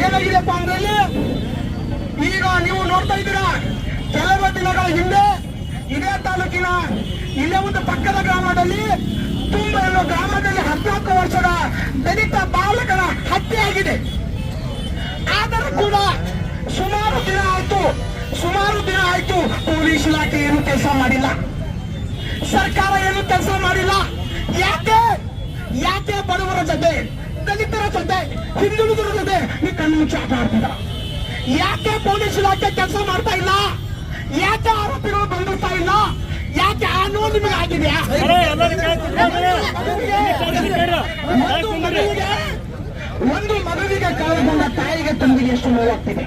ಏನಾಗಿದೆಪ್ಪ ಅಂದ್ರೆ ಈಗ ನೀವು ನೋಡ್ತಾ ಇದ್ದೀರಾ, ಕೆಲವು ದಿನಗಳ ಹಿಂದೆ ಇದೇ ತಾಲೂಕಿನ ಇಲ್ಲೇ ಒಂದು ಪಕ್ಕದ ಗ್ರಾಮದಲ್ಲಿ ತುಂಬ ಎನ್ನುವ ಗ್ರಾಮದಲ್ಲಿ ಹದಿನಾಲ್ಕು ವರ್ಷದ ದಲಿತ ಬಾಲಕನ ಹತ್ಯೆ ಆಗಿದೆ. ಆದರೂ ಕೂಡ ಸುಮಾರು ದಿನ ಆಯ್ತು, ಸುಮಾರು ದಿನ ಆಯ್ತು ಪೊಲೀಸ್ ಇಲಾಖೆ ಏನು ಕೆಲಸ ಮಾಡಿಲ್ಲ. ಸರ್ಕಾರ ಏನು ಕೆಲಸ ಮಾಡಿಲ್ಲ. ಯಾಕೆ? ಯಾಕೆ ಬಡವರ ಜೊತೆ ದಲಿತರ ಜೊತೆ ಹಿಂದುಳಿದರ ಜೊತೆ ನೀವು ಕಣ್ಣು ಮುಚ್ಚಿ ಆಟ ಆಡ್ತಿದ್ದ. ಯಾಕೆ ಪೊಲೀಸ್ ಇಲಾಖೆ ಕೆಲಸ ಮಾಡ್ತಾ ಇಲ್ಲ? ಯಾಕೆ ಆರೋಪಿಗಳು ಬಂದಿರ್ತಾ ಇಲ್ಲ? ಯಾಕೆ ಆ ನೋವು ನಿಮಗೆ ಆಗಿದೆಯಾ ಒಂದು ಮಗುವಿಗೆ ಒಂದು ಮಗುವಿಗೆ ಕಳೆದುಕೊಂಡ ತಾಯಿಗೆ ತಂದಿಗೆ ಎಷ್ಟು ನೋವಾಗ್ತಿದೆ.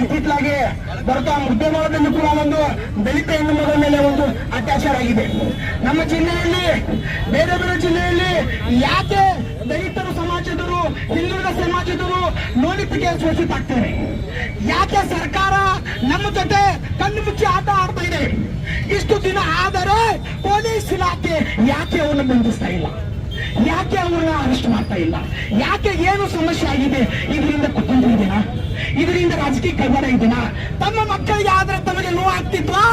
ಇತ್ತಿತ್ತಲಾಗೆ ಬರ್ತಾ ಉದ್ಯಮದಲ್ಲಿ ಕೂಡ ಒಂದು ದಲಿತ ಹೆಣ್ಣು ಮಗಳ ಮೇಲೆ ಒಂದು ಅತ್ಯಾಚಾರ ಆಗಿದೆ. ನಮ್ಮ ಜಿಲ್ಲೆಯಲ್ಲಿ ಬೇರೆ ಬೇರೆ ಜಿಲ್ಲೆಯಲ್ಲಿ ಯಾಕೆ ದಲಿತರು ಹಿಂದುಳಿದ ಸಮಾಜದವರು ನೋಟಿಫಿಕೇಶನ್ ಶೋಷಿತ ಆಗ್ತಾರೆ ಯಾಕೆ ಸರ್ಕಾರ ನಮ್ಮ ಜೊತೆ ಕಣ್ಣು ಮುಚ್ಚಿ ಆಟ ಆಡ್ತಾ ಇದೆ? ಇಷ್ಟು ದಿನ ಆದರೆ ಪೊಲೀಸ್ ಇಲಾಖೆ ಯಾಕೆ ಅವನ್ನ ಬಂಧಿಸ್ತಾ ಇಲ್ಲ? ಯಾಕೆ ಅವನ್ನ ಅರೆಸ್ಟ್ ಮಾಡ್ತಾ ಇಲ್ಲ? ಯಾಕೆ ಏನು ಸಮಸ್ಯೆ ಆಗಿದೆ? ಇದರಿಂದ ಕುಟುಂಬ ಇದೆನಾ ಇದರಿಂದ ರಾಜಕೀಯ ಕನ್ನಡ ಇದೆನಾ ತಮ್ಮ ಮಕ್ಕಳಿಗೆ ಆದ್ರೆ ತಮಗೆ ನೋವಾಗ್ತಿದ್ವಾ?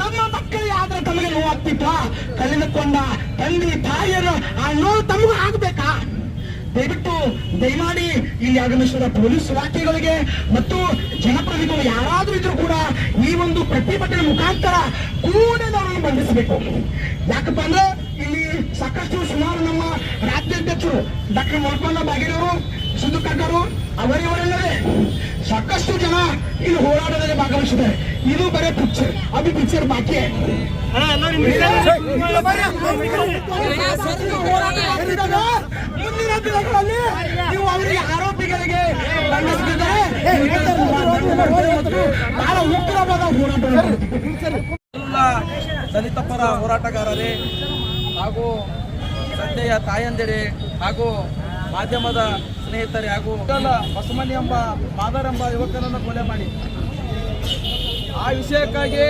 ತಮ್ಮ ಮಕ್ಕಳಿಗೆ ಆದ್ರೆ ತಮಗೆ ನೋವಾಗ್ತಿದ್ವಾ? ಕಳೆದುಕೊಂಡ ತಂದೆ ತಾಯಿಯರು ಆ ನೋವು ತಮಗೂ ಆಗ್ಬೇಕಾ? ದಯವಿಟ್ಟು ದಯಮಾಡಿ ಇಲ್ಲಿ ಆಗಮಿಸಿದ ಪೊಲೀಸ್ ಇಲಾಖೆಗಳಿಗೆ ಮತ್ತು ಜನಪ್ರತಿನಿಧಿಗಳು ಯಾರಾದ್ರೂ ಇದ್ರು ಕೂಡ ಈ ಒಂದು ಪ್ರತಿಭಟನೆ ಮುಖಾಂತರ ಕೂಡಲೇ ಅವರನ್ನು ಬಂಧಿಸಬೇಕು ಯಾಕಪ್ಪ ಅಂದ್ರೆ ಇಲ್ಲಿ ಸಾಕಷ್ಟು ಸುಮಾರು ನಮ್ಮ ರಾಜ್ಯಾಧ್ಯಕ್ಷರು ಡಾಕ್ಟರ್ ಮೊಳಕೊಂಡ ಬಾಗಿರವರು ಸಿದ್ದು ಕಟ್ಟರು ಅವರಿವರೆಲ್ಲವೇ ಸಾಕಷ್ಟು ಜನ ಇಲ್ಲಿ ಹೋರಾಟದಲ್ಲಿ ಭಾಗವಹಿಸಿದ್ದಾರೆ ಇದು ಬರೇ ಪಿಕ್ಚರ್ ಅದು ಪಿಕ್ಚರ್ ಬಾಕಿ ಮುಂದಿನ ದಿನಗಳಲ್ಲಿ ನೀವು ಅವರಿಗೆ ಆರೋಪಿಗಳಿಗೆ ಬಹಳ ಉಗ್ರವಾದ ಹೋರಾಟ. ದಲಿತ ಪರ ಹೋರಾಟಗಾರರೇ ಹಾಗೂ ತಂದೆಯ ತಾಯಂದಿರೇ ಹಾಗೂ ಮಾಧ್ಯಮದ ಸ್ನೇಹಿತರೇ ಹಾಗೂ ಬಸಮನಿ ಎಂಬ ಮಾದರ್ ಎಂಬ ಯುವಕನನ್ನು ಕೊಲೆ ಮಾಡಿ. ಆ ವಿಷಯಕ್ಕಾಗಿ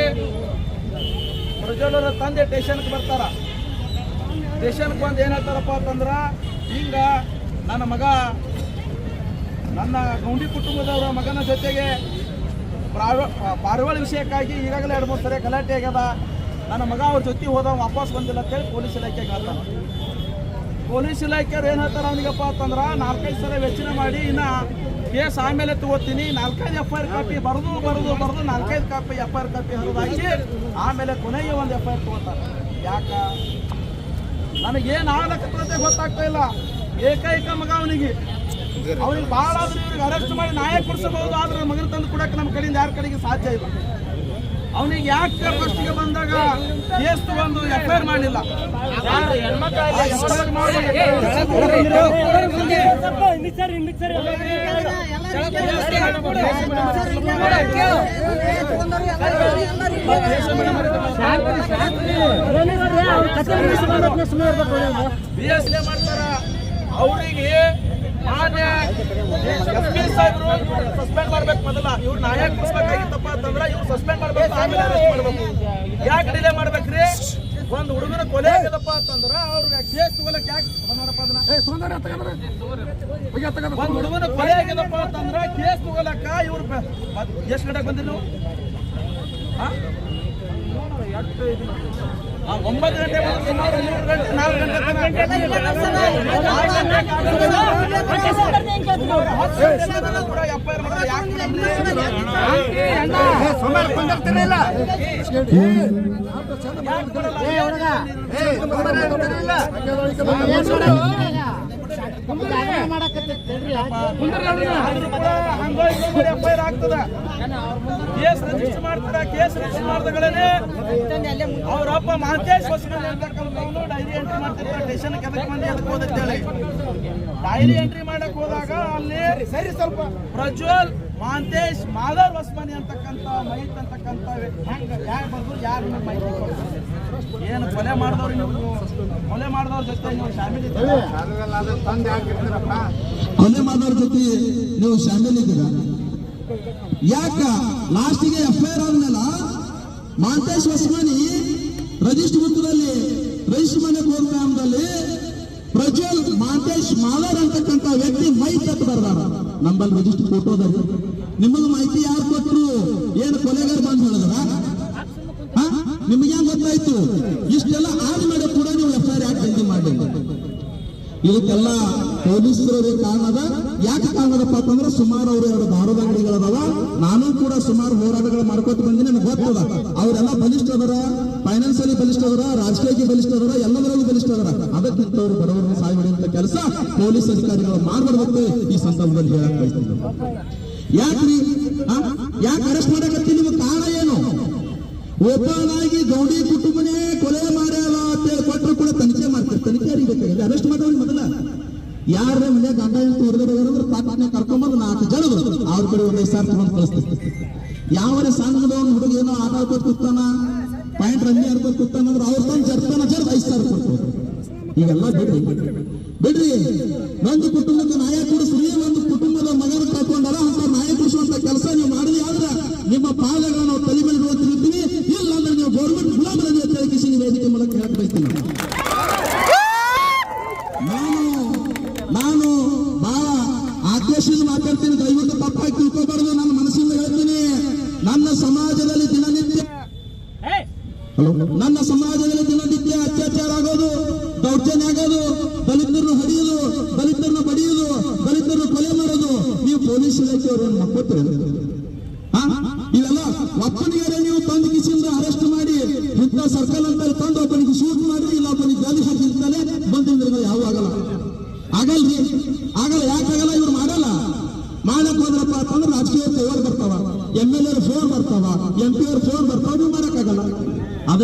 ಪ್ರಜ್ವಲರ ತಂದೆ ಸ್ಟೇಷನ್ಗೆ ಬರ್ತಾರ. ಟೇಷನ್ಗೆ ಬಂದು ಏನು ಹೇಳ್ತಾರಪ್ಪ ಅಂತಂದ್ರೆ ಹಿಂಗ ನನ್ನ ಮಗ, ನನ್ನ ಗೌಂಡಿ ಕುಟುಂಬದವರ ಮಗನ ಜೊತೆಗೆ ಪಾರ್ವಳ ವಿಷಯಕ್ಕಾಗಿ ಈಗಾಗಲೇ ಎರಡು ಮೂರು ಸರಿ ಗಲಾಟೆ ಆಗ್ಯದ. ನನ್ನ ಮಗ ಅವ್ರ ಜೊತೆ ಹೋದ ವಾಪಸ್ ಬಂದಿಲ್ಲ ಅಂತೇಳಿ ಪೊಲೀಸ್ ಇಲಾಖೆಗೆ ಅಲ್ಲ ಪೊಲೀಸ್ ಇಲಾಖೆಯವ್ರು ಏನು ಹೇಳ್ತಾರೆ ಅವನಿಗಪ್ಪ ಅಂತಂದ್ರೆ, ನಾಲ್ಕೈದು ಸಲ ವೆಚ್ಚನೆ ಮಾಡಿ ಇನ್ನ ಕೇಸ್ ಆಮೇಲೆ ತಗೋತೀನಿ, ನಾಲ್ಕೈದು ಎಫ್ ಐ ಆರ್ ಕಾಪಿ ಬರೆದು ಬರೆದು ಬರೆದು ನಾಲ್ಕೈದು copy F I R copy ಹರಿದಾಕಿ ಆಮೇಲೆ ಕೊನೆಗೆ ಒಂದು ಎಫ್ ಐ ಆರ್ ತಗೋತಾರೆ ಯಾಕ? ನನಗೇನು ಆಗ್ಲಕತ್ತೆ ಗೊತ್ತಾಗ್ತಾ ಇಲ್ಲ. ಏಕೈಕ ಮಗ ಅವನಿಗೆ. ಅವನಿಗೆ ಭಾಳ ಆದ್ರೆ ಇವ್ರಿಗೆ ಅರೆಸ್ಟ್ ಮಾಡಿ ನಾಯಕ ಕೊಡಿಸಬಹುದು ಆದ್ರೆ ಮಗನ ತಂದು ಕೊಡಕ್ಕೆ ನಮ್ಮ ಕಡೆಯಿಂದ ಯಾರ ಕಡೆಗೆ ಸಾಧ್ಯ ಇಲ್ಲ. ಅವನಿಗೆ ಯಾಕೆ ಫಸ್ಟ್ಗೆ ಬಂದಾಗ ಕೇಸ್ ತಗೊಂಡು ಎಫ್ ಐ ಆರ್ ಮಾಡಿಲ್ಲ ಬಿ ಎಸ್ ಎ ಮಾಡ್ತಾರ ಅವರಿಗೆ ಮಾನ್ಯ ಎಸ್ ಪಿ ಸಾಹೇಬರು ಸಸ್ಪೆಂಡ್ ಮಾಡ್ಬೇಕು ಮೊದಲ. ಇವ್ರು ನ್ಯಾಯ ಕೊಡಿಸ್ಬೇಕಾಗಿತ್ತಪ್ಪ ಅಂತಂದ್ರೆ ಇವ್ರು ಸಸ್ಪೆಂಡ್ ಮಾಡ್ಬೇಕು ಆಮೇಲೆ ಅರೆಸ್ಟ್ ಮಾಡ್ಬೇಕು. ಯಾಕೆ ಡಿಲೇ ಮಾಡ್ಬೇಕ್ರಿ? ಒಂದು ಹುಡುಗನ ಕೊಲೆ ಆಗಿದಪ್ಪ ಅಂತಂದ್ರ ಅವ್ರಿಗೆ ಕೇಸ್ ತಗೊಳಕ್ ಯಾಕೆ ನೋಡಪ್ಪ ಅದನ್ನ? ಒಂದು ಹುಡುಗನ ಕೊಲೆ ಆಗಿದಪ್ಪ ಅಂತಂದ್ರ ಕೇಸ್ ತಗೊಳಕ ಇವ್ರು ಎಷ್ಟು ಗಂಟೆಗೆ? ಆ, ಒಂಬತ್ತು ಗಂಟೆ ಸುಮಾರು ಮೂರು ಗಂಟೆ ನಾಲ್ಕು ಗಂಟೆ ಎಫ್ಐಆರ್ ಮಾಡಿದ್ರೆ ಯಾಕೆ ಎಫ್ಐಆರ್ ಆಗ್ತದ ಕೇಸ್ ರಿಜಿಸ್ಟರ್ ಮಾಡ್ತಾರ? ಕೇಸ್ ರಿಜಿಸ್ಟರ್ ಮಾಡಿದಗಳೇ ಅವರಪ್ಪ ಮಹಂತೇಶ್ ಹೊಸಮನಿ ಅಂತಕ್ಕಂಥವ್ನು ಡೈರಿ ಎಂಟ್ರಿ ಮಾಡ್ತಿರ್ತಾರೆ. ಸ್ಟೇಷನ್ ಕೆದಕ್ ಮಂದಿ ಅದಕ್ಕೆ ಹೋದಂತೇಳಿ ಡೈರಿ ಎಂಟ್ರಿ ಮಾಡಕ್ ಹೋದಾಗ ಅಲ್ಲಿ ಸರಿ ಸ್ವಲ್ಪ. ಪ್ರಜ್ವಲ್ ಮಾಂತೇಶ್ ಮಾಧವ್ ಹೊಸಮನಿ ಅಂತಕ್ಕಂಥ ಮೈತ್ ಅಂತಕ್ಕಂಥ ವ್ಯಕ್ತಿ. ಹೆಂಗ ಯಾರು ಬಂದ್ರು ಯಾರು ಮೈತ್ರಿ ಮಾಹಿತಿ ಕೊಡ್ತಾರೆ? ಏನು ಕೊಲೆ ಮಾಡಿದವ್ರು ನೀವು? ಕೊಲೆ ಮಾಡಿದವ್ರ ಜೊತೆ ನೀವು ಶಾಮಿಲ್ ಇದ್ದೀರಾ? ಕೊಲೆ ಮಾಡಿದವ್ರ ಜೊತೆ ನೀವು ಶಾಮಿಲ್ ಇದ್ದೀರಾ? ಯಾಕ? ಲಾಸ್ಟಿಗೆ ಎಫ್ ಐ ಆರ್ ಆದ್ಮೇಲೆ ಮಾಂತೇಶ್ ಹೊಸಮನಿ ರಜಿಸ್ಟರ್ ಬುಕ್ದಲ್ಲಿ ರಜಿಸ್ಟರ್ ಮನೆ ಪ್ರೋಗ್ರಾಮ್ದಲ್ಲಿ ಪ್ರಜ್ವಲ್ ಮಾಂತೇಶ್ ಮಾಲರ್ ಅಂತಕ್ಕಂಥ ವ್ಯಕ್ತಿ ಮೈ ತಟ್ಟು ಬರ್ದಾರ. ನಂಬಲ್ಲಿ ರಿಜಿಸ್ಟರ್ ಕೊಟ್ಟೋದ ನಿಮ್ಮದು ಮಾಹಿತಿ ಯಾರು ಕೊಟ್ಟರು ಏನು ಕೊಲೆಗಾರ ಬಂದು ಹೇಳಿದ್ರ? ನಿಮಗೆ ಗೊತ್ತಾಯ್ತು? ಇಷ್ಟೆಲ್ಲ ಆದ್ಮೇಲೆ ಕೂಡ ನೀವು ಎಫ್ ಐ ಆರ್ ಯಾಕೆ ಜಲ್ದಿ ಮಾಡಿ? ಇದಕ್ಕೆಲ್ಲ ಪೊಲೀಸರವರೇ ಕಾರಣದ? ಯಾಕೆ ಕಾರಣದಪ್ಪ ಅಂತಂದ್ರೆ ಸುಮಾರು ಅವರು ಎರಡು ದಾರದ ಅಂಗಡಿಗಳದಾವ. ನಾನು ಕೂಡ ಸುಮಾರು ಹೋರಾಟಗಳು ಮಾಡ್ಕೊತ ಬಂದಿನಿ, ನನಗೆ ಗೊತ್ತದ. ಅವರೆಲ್ಲ ಬಲಿಷ್ಠ ಅದರ ಫೈನಾನ್ಸಿಯಲಿ ಬಲಿಷ್ಠ ಅದರ ರಾಜಕೀಯಕ್ಕೆ ಬಲಿಷ್ಠ ಅದರ ಎಲ್ಲದರಲ್ಲೂ ಬಲಿಷ್ಠ ಅದರ ಅದಕ್ಕಿಂತ ಅವರು ಬಡವರನ್ನು ಸಹಾಯ ಮಾಡುವಂತ ಕೆಲಸ ಪೊಲೀಸ್ ಅಧಿಕಾರಿಗಳು ಮಾಡಬಾರ್ದು ಈ ಸಂದರ್ಭದಲ್ಲಿ ಹೇಳಕ್ ಬಯಸ್ತೀನಿ. ಯಾಕ್ರಿ? ಯಾಕೆ ಅರೆಸ್ಟ್ ಮಾಡಕತ್ತಿ? ನಿಮ್ಗೆ ಕಾರಣ ಏನು? ಆಗಿ ಗೌಡಿ ಕುಟುಂಬನೇ ಕೊಲೆ ಮಾಡ್ಯಾವ ಅಂತ ಕೊಟ್ಟರು ಕೂಡ ತನಿಖೆ ಮಾಡ್ತಾರೆ. ತನಿಖೆ ಅರಿಬೇಕಾಗಿದೆ ಅರೆಸ್ಟ್ ಮಾಡೋರು ಮೊದಲ. ಯಾರ ಮನೆ ಗಂಡ ಅಂತ ಹೊರಗಡೆ ಪಾಪನೆ ಕರ್ಕೊಂಬಂದು ನಾಲ್ಕು ಜನ ಅವ್ರ ಕಡೆ ಒಂದೇ ಸಾರ್ ತಗೊಂಡು ಕಳಿಸ್ತಾರೆ. ಯಾವ ಸಣ್ಣದ ಒಂದು ಹುಡುಗ ಏನೋ ಆಟ ಆಡ್ಕೊತ ಕೂತಾನ, ಪಾಯಿಂಟ್ ರನ್ನಿ ಆಡ್ಕೊತ ಕೂತಾನ ಅಂದ್ರೆ ಅವ್ರ ತಂದು ಜರ್ತಾನ ಜರ್ ಐದು ಸಾವಿರ ಈಗೆಲ್ಲ ಬಿಡ್ರಿ. ಬಿಡ್ರಿ. ಒಂದು ಕುಟುಂಬಕ್ಕೆ ನಾಯ ಕೊಡಿಸ್ರಿ ಒಂದು ಕುಟುಂಬದ ಮಗನ ಕಳ್ಕೊಂಡಾರ ಅಂತ ನಾಯ ಕೊಡಿಸುವಂತ ಕೆಲಸ ನೀವು ಮಾಡಿದ್ರೆ ನಿಮ್ಮ ಪಾದಗಳನ್ನು ನಾನು ನಾನು ಬಹಳ ಆಕ್ರೋಶದಿಂದ ಮಾತಾಡ್ತೀನಿ. ದಯವಿಟ್ಟು ತಪ್ಪಾಗಿ ತಿಳ್ಕೋಬಾರ್ದು ನನ್ನ ಮನಸ್ಸಿಂದ ಹೇಳ್ತೀನಿ. ನನ್ನ ಸಮಾಜದಲ್ಲಿ ದಿನನಿತ್ಯ ನನ್ನ ಸಮಾಜದಲ್ಲಿ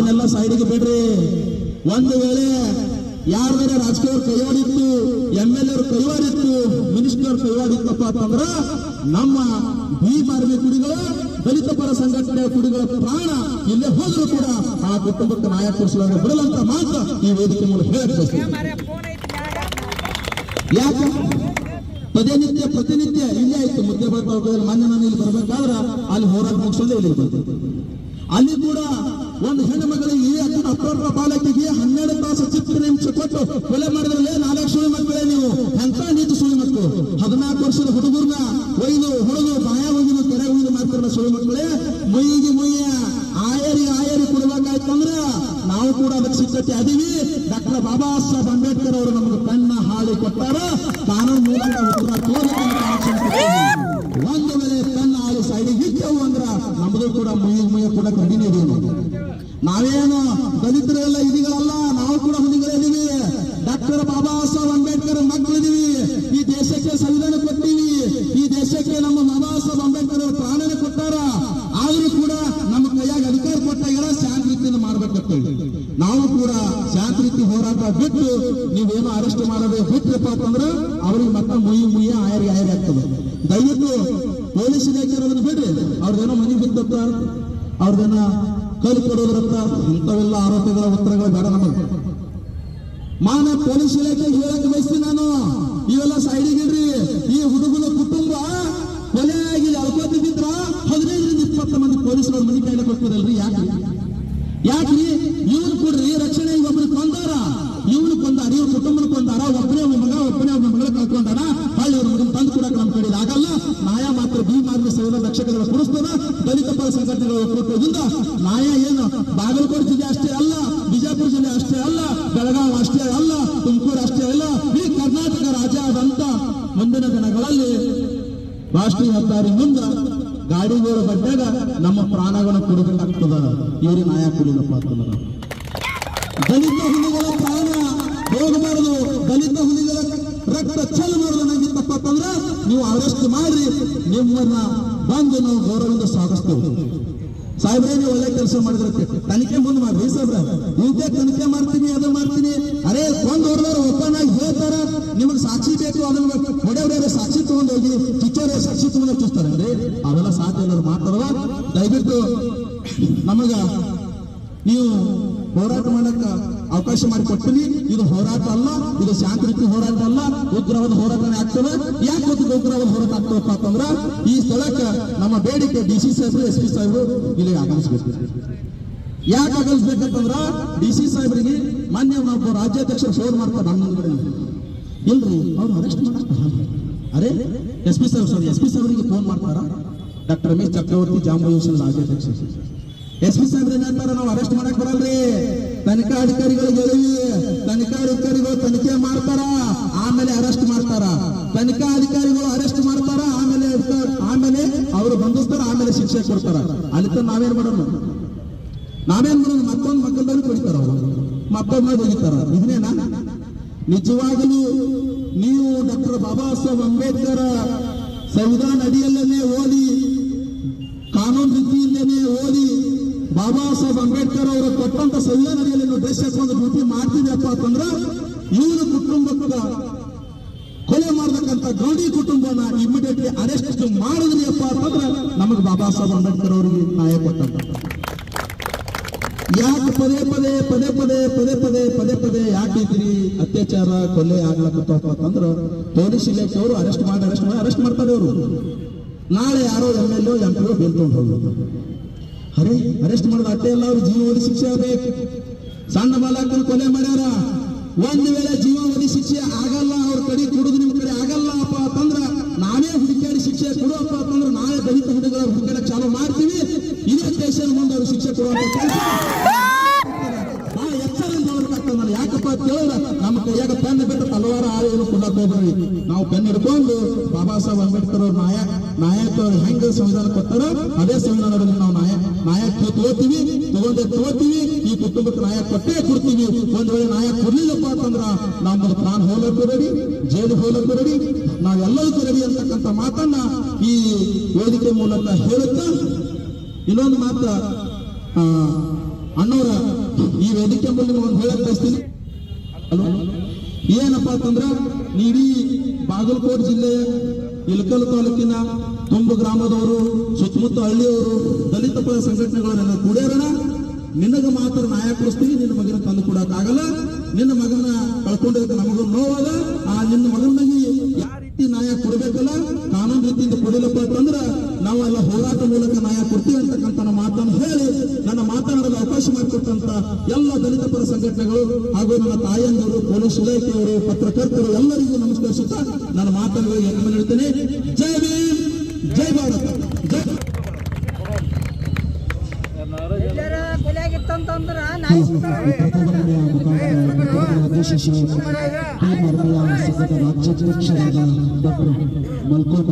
ಅದನ್ನೆಲ್ಲ ಸೈಡಿಗೆ ಬಿಡ್ರಿ. ಒಂದು ವೇಳೆ ಯಾರ್ದಾರ ರಾಜಕೀಯ ಕೈವಾಡಿತ್ತು, ಎಂ ಎಲ್ ಎರ್ ಕೈವಾಡಿತ್ತು, ಮಿನಿಸ್ಟರ್ ಕೈವಾಡಿತ್ತಪ್ಪ ಅಂತಂದ್ರ ನಮ್ಮ ಭೀಮಾರ್ಮಿ ಕುಡಿಗಳು ದಲಿತ ಪರ ಸಂಘಟನೆ ಕುಡಿಗಳ ಪ್ರಾಣ ಇಲ್ಲೇ ಹೋದ್ರು ಕೂಡ ಆ ಕುಟುಂಬಕ್ಕೆ ನ್ಯಾಯ ಬಿಡಲಂತ ಮಾತ್ರ ಈ ವೇದಿಕೆ ಮೂಲಕ ಹೇಳಕ್ಕೆ ಯಾಕ ಯಾಕೆ? ಪ್ರತಿನಿತ್ಯ ಪ್ರತಿನಿತ್ಯ ಇಲ್ಲೇ ಆಯ್ತು. ಮುದ್ದೆ ಬರ್ತಾವ ಮಾನ್ಯ ನಾನು ಇಲ್ಲಿ ಬರ್ಬೇಕಾದ್ರ ಅಲ್ಲಿ ಹೋರಾಟ ಮುಗಿಸೋದೇ ಇಲ್ಲಿ ಬಂತು. ಅಲ್ಲಿ ಕೂಡ ಒಂದು ಹೆಣ್ಣು ಮಗಳಿಗೆ ಅಪ್ಪರ ಬಾಲಕಿಗೆ ಹನ್ನೆರಡು ತಾಸು ಚಿತ್ರ ಕೊಟ್ಟು ಕೊಲೆ ಮಾಡಿದ್ರಲ್ಲೇ ನಾಲ್ಕು ಸುಳಿ ಮಕ್ಕಳೇ ನೀವು? ಎಂತ ನೀತಿ ಸುಳಿ ಮಕ್ಕಳು? ಹದಿನಾಲ್ಕು ವರ್ಷದ ಹುಡುಗರ್ನ ಒಯ್ದು, ಹೊಡೆದು, ಬಾಯ ಒಯ್ದು ಕೆರೆ ಒಯ್ದು ಮಾಡ್ತಾರಲ್ಲ ಸುಳಿ ಮಕ್ಕಳೇ, ಮುಯ್ಯಿಗೆ ಮುಯ್ಯ, ಆಯರಿ ಆಯರಿ ಕೊಡ್ಬೇಕಾಯ್ತಂದ್ರ ನಾವು ಕೂಡ ಅದಕ್ಕೆ ಸಿದ್ಧತೆ ಅದೀವಿ ಡಾಕ್ಟರ್ ಬಾಬಾ ಸಾಹೇಬ್ ಅಂಬೇಡ್ಕರ್ ಅವರು ನಮಗೆ ಕಣ್ಣ ಹಾಳಿ ಕೊಟ್ಟಾರ. ಕಾನೂನು ಮೂಲಕ ಒಂದು ವೇಳೆ ಸೈಡಿಗೆ ಅಂದ್ರ ನಮ್ದು ಕೂಡ ಮುಯ್ಯ ಮುಯ್ಯ ಕೂಡ ಕಡಿಮೆ ಇದೆ ನಾವು. ನಾವೇನು ದಲಿತರೆಲ್ಲ ಇದಿಗಳಲ್ಲ ನೀವೇನೋ ಅರೆಸ್ಟ್ ಮಾಡೋದೇ ಬಿಟ್ರಪ್ಪ ಅಂತಂದ್ರೆ ಅವ್ರಿಗೆ ಮತ್ತೆ ಮುಯಿ ಮುಯ್ಯ ಆಯರಿ ಆಯರಿ ಆಗ್ತದೆ. ದಯವಿಟ್ಟು ಪೊಲೀಸ್ ಇಲಾಖೆ ಅದನ್ನ ಬಿಡ್ರಿ. ಅವ್ರದ್ದೇನೋ ಮನೆ ಬಿದ್ದತ್ತ ಅವ್ರದ್ದೇನ ಕಲ್ ಕೊಡೋದ್ರತ್ತ ಇಂಥವೆಲ್ಲ ಆರೋಪಗಳ ಉತ್ತರಗಳು ಬೇಡ ನಮಗೆ. ಮಾನ ಪೊಲೀಸ್ ಇಲಾಖೆಗೆ ಹೇಳಕ್ ಬಯಸ್ತೀನಿ ನಾನು. ಇವೆಲ್ಲ ಸೈಡಿಗೆ ಇಡ್ರಿ. ಈ ಹುಡುಗನ ಕುಟುಂಬ ಕೊಲೆಯಾಗಿ ಅಳ್ಕೋತಿದ್ರ ಹದಿನೈದರಿಂದ ಇಪ್ಪತ್ತು ಮಂದಿ ಪೊಲೀಸರು ಮನೆ ಕೈಲಿ ಕೊಡ್ತಿರಲ್ರಿ ಯಾಕ್ರಿ ಯಾಕ್ರಿ? ಇವ್ರು ಕೊಡ್ರಿ, ರಕ್ಷಣೆ ಒಬ್ರು ಕೊಂದಾರ. ಇವ್ರು ಕೊಂದಾರ, ಇವ್ರ ಕುಟುಂಬ ಕೊಂದಾರ ಒಬ್ಬನೇ ಒಬ್ಬ ಮಗ, ಒಬ್ಬನೇ ಒಬ್ಬ ಮಗಳ ಕಳ್ಕೊಂಡಾರ ಹಳ್ಳಿ ಅವ್ರ ಮಗನ ತಂದು ಕೂಡ ನಮ್ಮ ಕಡೆ ಆಗಲ್ಲ. ಮಾಯಾ ಮಾತ್ರ ಬಿ ಮಾತ್ರ ಸೇವೆ ಲಕ್ಷಗಳ ಕೊಡಿಸ್ತದ, ದಲಿತ ಪರ ಸಂಘಟನೆಗಳ ಒಕ್ಕೂಟದಿಂದ. ಮಾಯಾ ಏನು? ಬಾಗಲಕೋಟೆ ಜಿಲ್ಲೆ ಅಷ್ಟೇ ಅಲ್ಲ, ಬಿಜಾಪುರ ಜಿಲ್ಲೆ ಅಷ್ಟೇ ಅಲ್ಲ, ಬೆಳಗಾವ್ ಅಷ್ಟೇ ಅಲ್ಲ, ತುಮಕೂರು ಅಷ್ಟೇ ಅಲ್ಲ ಈ ಕರ್ನಾಟಕ ರಾಜ್ಯ ಆದಂತ ಮುಂದಿನ ದಿನಗಳಲ್ಲಿ ರಾಷ್ಟ್ರೀಯ ಹೆದ್ದಾರಿ ಮುಂದ ಗಾಡಿಗಳು ಪ್ರಾಣಗಳನ್ನು ಕೊಡಬೇಕಾಗ್ತದ ಇವ್ರಿಗೆ ನ್ಯಾಯ ಕೊಡಿಲ್ಲಪ್ಪ ಅಂತಂದ್ರ ದಲಿತ ಹುಲಿಗಳ ಪ್ರಾಣ ಹೋಗಬಾರದು ದಲಿತ ಹುಲಿಗಳ ರಕ್ತ ಚೆಲ್ಲಬಾರದು ನಂಗಿತ್ತಪ್ಪ ಅಂತಂದ್ರ ನೀವು ಅರೆಸ್ಟ್ ಮಾಡ್ರಿ. ನಿಮ್ಮನ್ನ ಬಂದು ನಾವು ಗೌರವದಿಂದ ಸ್ವಾಗತಿಸ್ತೇವೆ ಸಾಹೇಬ್ರೆ, ನೀವು ಒಳ್ಳೆ ಕೆಲಸ ಮಾಡಿದ್ರೆ ತನಿಖೆ ಮುಂದೆ ಮಾಡ್ರಿ. ಸಾಹೇಬ್ರ ಇದೇ ತನಿಖೆ ಮಾಡ್ತೀನಿ ಅದು ಮಾಡ್ತೀನಿ. ಅರೇ, ಒಂದ್ ಹೊಡೆದವ್ರು ಓಪನ್ ಆಗಿ ಹೇಳ್ತಾರ, ನಿಮಗೆ ಸಾಕ್ಷಿ ಬೇಕು, ಅದನ್ನ ಹೊಡೆಯವ್ರೆ ಸಾಕ್ಷಿ ತಗೊಂಡು ಹೋಗಿ ಕಿಚ್ಚೋರೆ ಸಾಕ್ಷಿ ತಗೊಂಡು ಚೂಸ್ತಾರೆ? ಅಂದ್ರೆ ಅವೆಲ್ಲ ಸಾಧ್ಯ ಎಲ್ಲರೂ ಮಾತಾಡುವ ದಯವಿಟ್ಟು ನಮಗ, ನೀವು ಹೋರಾಟ ಮಾಡಕ್ಕ ಅವಕಾಶ ಮಾಡಿಕೊಟ್ಟಿನಿ ಇದು ಹೋರಾಟ ಅಲ್ಲ, ಇದು ಶಾಂತಿಯುತ ಹೋರಾಟ ಅಲ್ಲ. ಉಗ್ರವಾದ ಹೋರಾಟನೇ ಆಗ್ತದೆ. ಯಾಕೆ ಗೊತ್ತು ಉಗ್ರವಾದ ಹೋರಾಟ ಆಗ್ತದಪ್ಪ ಅಂತಂದ್ರ, ಈ ಸ್ಥಳಕ್ಕೆ ನಮ್ಮ ಬೇಡಿಕೆ ಡಿ ಸಿ ಸಾಹೇಬರು, ಎಸ್ ಪಿ ಸಾಹೇಬರು ಇಲ್ಲಿ ಆಗಮಿಸಬೇಕು. ಯಾಕೆ ಆಗಮಿಸ್ಬೇಕಂತಂದ್ರ, ಡಿ ಸಿ ಸಾಹೇಬರಿಗೆ ಮಾನ್ಯ ನಾವು ರಾಜ್ಯಾಧ್ಯಕ್ಷರು ಫೋನ್ ಮಾಡ್ತಾರೆ ನಮ್ಮ ಕಡೆ ಇಲ್ರಿ, ಅವ್ರು ಅರೆಸ್ಟ್ ಮಾಡ್ತಾರೆ ಅರೆ, S P sir sorry S P sir phone ಮಾಡ್ತಾರ? ಡಾಕ್ಟರ್ ರಮೇಶ್ ಚಕ್ರವರ್ತಿ ಜಾಂಬೂ ಯೋಜನೆ ರಾಜ್ಯಾಧ್ಯಕ್ಷ ಎಸ್ ಪಿ ಸಾಹೇಬ್ರ ಹೇಳ್ತಾರ ನಾವು ಅರೆಸ್ಟ್ ಮಾಡಕ್ ಬರಲ್ರಿ. ತನಿಖಾ ಅಧಿಕಾರಿಗಳಿಗೆ ಹೇಳಿವಿ ತನಿಖಾ ಅಧಿಕಾರಿಗಳು ತನಿಖೆ ಮಾಡ್ತಾರ? ಆಮೇಲೆ ಅರೆಸ್ಟ್ ಮಾಡ್ತಾರ? ತನಿಖಾ ಅಧಿಕಾರಿಗಳು ಅರೆಸ್ಟ್ ಮಾಡ್ತಾರ? ಆಮೇಲೆ ಆಮೇಲೆ ಅವರು ಬಂಧಿಸ್ತಾರ ಆಮೇಲೆ ಶಿಕ್ಷೆ ಕೊಡ್ತಾರ. ಅಲ್ಲಿ ನಾವೇನ್ ಮಾಡೋಣ ನಾವೇನ್ ಮಾಡೋಣ ಮತ್ತೊಂದು ಮಕ್ಕಳದಲ್ಲಿ ಕೊಡ್ತಾರ ಅವರು. ಮತ್ತೊಮ್ಮೆ ಹೋಗಿತಾರ ಇದನ್ನೇನಾ? ನಿಜವಾಗಲೂ ನೀವು ಡಾಕ್ಟರ್ ಬಾಬಾ ಸಾಹೇಬ್ ಅಂಬೇಡ್ಕರ್ ಸಂವಿಧಾನ ಅಡಿಯಲ್ಲೇ ಓದಿ, ಕಾನೂನು ರೀತಿಯಿಂದನೇ ಓದಿ ಬಾಬಾ ಸಾಹೇಬ್ ಅಂಬೇಡ್ಕರ್ ಅವರು ಕೊಟ್ಟಂತ ಸಂವಿಧಾನದಲ್ಲಿ ನೀವು ಡ್ರೆಸ್ ಹಾಕೊಂಡು ಡ್ಯೂಟಿ ಮಾಡ್ತಿದ್ಯಪ್ಪ ಅಂತಂದ್ರ ಇವನ ಕುಟುಂಬಕ್ಕ ಕೊಲೆ ಮಾಡತಕ್ಕಂತ ಗೌಡಿ ಕುಟುಂಬನ ಇಮಿಡಿಯೇಟ್ಲಿ ಅರೆಸ್ಟ್ ಮಾಡಿದ್ರಿಯಪ್ಪ ಅಂತಂದ್ರ ನಮಗೆ ಬಾಬಾ ಸಾಹೇಬ್ ಅಂಬೇಡ್ಕರ್ ಅವರಿಗೆ ನ್ಯಾಯ ಕೊಟ್ಟಂತ. ಯಾಕೆ ಪದೇ ಪದೇ ಪದೇ ಪದೇ ಪದೇ ಪದೇ ಪದೇ ಪದೇ ಯಾಕೆ ಇದ್ರಿ ಅತ್ಯಾಚಾರ, ಕೊಲೆ ಆಗ್ಲಕ್ಕಪ್ಪ ಅಂತಂದ್ರ ಪೊಲೀಸ್ ಇಲಾಖೆಯವರು ಅರೆಸ್ಟ್ ಮಾಡಿ ಅರೆಸ್ಟ್ ಮಾಡಿ ಅರೆಸ್ಟ್ ಮಾಡ್ತಾರೆ ಅವರು. ನಾಳೆ ಯಾರೋ ಎಂ ಎಲ್ ಎಂ ಪಿ ಬೇಲ್ಕೊಂಡು ಹೋಗೋದು ಅರೆ ಅರೆಸ್ಟ್ ಮಾಡಿದ ಅಟ್ಟೆ ಎಲ್ಲ ಅವ್ರು ಜೀವಾವಧಿ ಶಿಕ್ಷೆ ಆಗ್ಬೇಕು. ಸಣ್ಣ ಬಾಲಕನ ಕೊಲೆ ಮಾಡ್ಯಾರ. ಒಂದು ವೇಳೆ ಜೀವಾವಧಿ ಶಿಕ್ಷೆ ಆಗಲ್ಲ, ಅವ್ರ ಕಡೆ ಕೊಡುದು ನಿಮ್ ಕಡೆ ಆಗಲ್ಲ ಅಪ್ಪ ಅಂತಂದ್ರ ನಾವೇ ಹುಡುಕಾಡಿ ಶಿಕ್ಷೆ ಕೊಡುವಪ್ಪ ಅಂತಂದ್ರೆ ನಾಳೆ ದಲಿತ ಹುಡುಗರ ಹುಡುಕಾಡ ಚಾಲು ಮಾಡ್ತೀವಿ. ಇದೇ ದೇಶದ ಮುಂದೆ ಅವ್ರು ಶಿಕ್ಷೆ ಕೊಡುವಂತ ಕೆಲಸ. ಬಹಳ ಎಚ್ಚರದಿಂದ ನಾನು ಯಾಕಪ್ಪ ನಮ್ಮ ಕೈಯಾಗ ಪೆನ್ ಬಿಟ್ಟು ತಲವಾರ ಏನು ಕೊಡಕ್ ಹೋಗ್ರಿ ನಾವು ಪೆನ್ ಹಿಡ್ಕೊಂಡು ಬಾಬಾ ಸಾಹೇಬ್ ಅಂಬೇಡ್ಕರ್ ಅವ್ರ ನಾಯಕ ನಾಯಕ ಹೆಂಗ ಸಂವಿಧಾನ ಕೊಟ್ಟಾರ, ಅದೇ ಸಂವಿಧಾನದಲ್ಲಿ ನಾವು ನಾಯಕ ನಾಯಕ ತಗೋತೀವಿ, ತಗೊಂಡೆ ತಗೋತೀವಿ, ಈ ಕುಟುಂಬಕ್ಕೆ ನಾಯಕ ಕೊಟ್ಟೇ ಕೊಡ್ತೀವಿ. ಒಂದ್ ವೇಳೆ ನಾಯಕ ಕೊಡ್ಲಿಲ್ಲಪ್ಪ ಅಂತಂದ್ರ ನಮ್ಮದು ಪ್ರಾಣ ಹೋಲಕ್ಕೂ ರೆಡಿ, ಜೈಲು ಹೋಲಕ್ಕೂ ರೆಡಿ. ನಾವೆಲ್ಲದಕ್ಕೂ ರೆಡಿ ಅಂತಕ್ಕಂಥ ಮಾತನ್ನ ಈ ವೇದಿಕೆ ಮೂಲಕ ಹೇಳುತ್ತಾ, ಇನ್ನೊಂದು ಮಾತ ಅಣ್ಣವರ ಈ ವೇದಿಕೆ ಮೂಲಕ ಹೇಳಕ್ ಬಯಸ್ತೀನಿ? ಏನಪ್ಪಾ ಅಂತಂದ್ರ, ನೀಡಿ ಬಾಗಲಕೋಟೆ ಜಿಲ್ಲೆ ಇಲ್ಕಲ್ ತಾಲೂಕಿನ ತುಂಬು ಗ್ರಾಮದವರು, ಸುತ್ತಮುತ್ತ ಹಳ್ಳಿಯವರು, ದಲಿತ ಪರ ಸಂಘಟನೆಗಳನ್ನ ಕೂಡ್ಯಾರಣ? ನಿನಗ ಮಾತ್ರ ನ್ಯಾಯ ನಿನ್ನ ಮಗನ ತಂದು ಕೊಡಕ್ ಆಗಲ್ಲ ನಿನ್ನ ಮಗನ ಕಳ್ಕೊಂಡಿದ್ದಕ್ಕೆ ನಮಗೂ ನೋವದ. ಆ ನಿನ್ನ ಮಗನಿಗೆ ಯಾವ ರೀತಿ ನ್ಯಾಯ ಕೊಡಬೇಕಲ್ಲ? ಕಾನೂನು ರೀತಿಯಿಂದ ಕೊಡಿಲ್ಲಪ್ಪ ಅಂತಂದ್ರ, ನಾವೆಲ್ಲ ಹೋರಾಟ ಮೂಲಕ ನ್ಯಾಯ ಕೊಡ್ತೀವಿ ಅಂತಕ್ಕಂಥ ಮಾತನ್ನು ಹೇಳಿ, ನನ್ನ ಮಾತನಾಡಲು ಅವಕಾಶ ಮಾಡಿಕೊಟ್ಟಂತ ಎಲ್ಲ ದಲಿತ ಪರ ಸಂಘಟನೆಗಳು ಹಾಗೂ ನನ್ನ ತಾಯಂದಿರು ಪೊಲೀಸ್ ಇಲಾಖೆಯವರು ಪತ್ರಕರ್ತರು ಎಲ್ಲರಿಗೂ ನಮಸ್ಕರಿಸುತ್ತಾ ನನ್ನ ಮಾತುಗಳಿಗೆ ಗಮನ ನೀಡುತ್ತೇನೆ ಜೈ ಭೀಮ್ ಜೈ ಭಾರತ. ಜೈ ರಾಜ್ಯಾಧ್ಯಕ್ಷರಾದ ಡಾಕ್ಟರ್ ಮಲ್ಕೋಟ